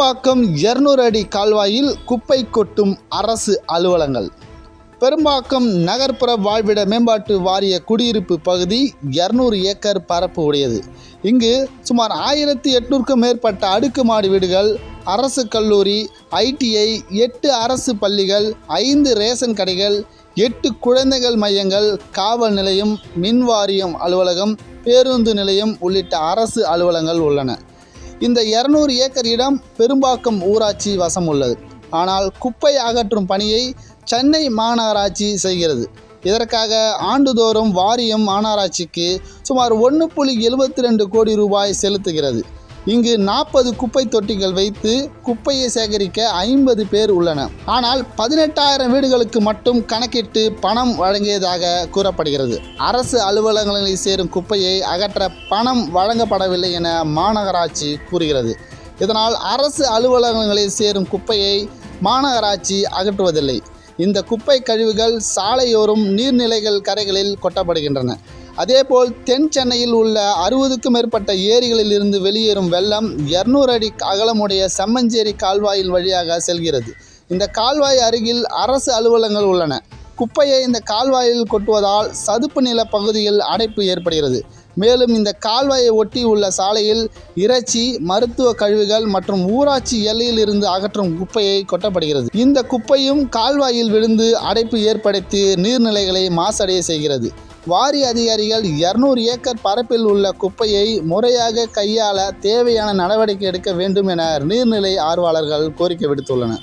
பெரும்பாக்கம் இருநூறு அடி கால்வாயில் குப்பை கொட்டும் அரசு அலுவலங்கள் பெரும்பாக்கம் நகர்ப்புற வாழ்விட மேம்பாட்டு வாரிய குடியிருப்பு பகுதி இருநூறு ஏக்கர் பரப்பு உடையது. இங்கு சுமார் ஆயிரத்தி எட்நூறுக்கும் மேற்பட்ட அடுக்குமாடி வீடுகள் அரசு கல்லூரி ஐடிஐ எட்டு அரசு பள்ளிகள் ஐந்து ரேஷன் கடைகள் எட்டு குழந்தைகள் மையங்கள் காவல் நிலையம் மின் வாரியம் அலுவலகம் பேருந்து நிலையம் உள்ளிட்ட அரசு அலுவலங்கள் உள்ளன. இந்த இருநூறு ஏக்கர் இடம் பெரும்பாக்கம் ஊராட்சி வசம் உள்ளது. ஆனால் குப்பை அகற்றும் பணியை சென்னை மாநகராட்சி செய்கிறது. இதற்காக ஆண்டுதோறும் வாரியம் மாநகராட்சிக்கு சுமார் ஒன்று புள்ளி எழுபத்தி ரெண்டு கோடி ரூபாய் செலுத்துகிறது. இங்கு நாற்பது குப்பை தொட்டிகள் வைத்து குப்பையை சேகரிக்க ஐம்பது பேர் உள்ளன. ஆனால் பதினெட்டாயிரம் வீடுகளுக்கு மட்டும் கணக்கிட்டு பணம் வழங்கியதாக கூறப்படுகிறது. அரசு அலுவலகங்களில் சேரும் குப்பையை அகற்ற பணம் வழங்கப்படவில்லை என மாநகராட்சி கூறுகிறது. இதனால் அரசு அலுவலகங்களில் சேரும் குப்பையை மாநகராட்சி அகற்றுவதில்லை. இந்த குப்பை கழிவுகள் சாலையோரும் நீர்நிலைகள் கரைகளில் கொட்டப்படுகின்றன. அதேபோல் தென் சென்னையில் உள்ள அறுபதுக்கும் மேற்பட்ட ஏரிகளில் இருந்து வெளியேறும் வெள்ளம் இருநூறு அடி அகலமுடைய செம்மஞ்சேரி கால்வாயில் வழியாக செல்கிறது. இந்த கால்வாய் அருகில் அரசு அலுவலகங்கள் உள்ளன. குப்பையை இந்த கால்வாயில் கொட்டுவதால் சதுப்பு நில பகுதியில் அடைப்பு ஏற்படுகிறது. மேலும் இந்த கால்வாயை ஒட்டி உள்ள சாலையில் இறைச்சி மருத்துவ கழிவுகள் மற்றும் ஊராட்சி எல்லையில் இருந்து அகற்றும் குப்பையை கொட்டப்படுகிறது. இந்த குப்பையும் கால்வாயில் விழுந்து அடைப்பு ஏற்படுத்தி நீர்நிலைகளை மாசடைய செய்கிறது. வாரி அதிகாரிகள் இருநூறு ஏக்கர் பரப்பில் உள்ள குப்பையை முறையாக கையாள தேவையான நடவடிக்கை எடுக்க வேண்டும் என நீர்நிலை ஆர்வலர்கள் கோரிக்கை விடுத்துள்ளனர்.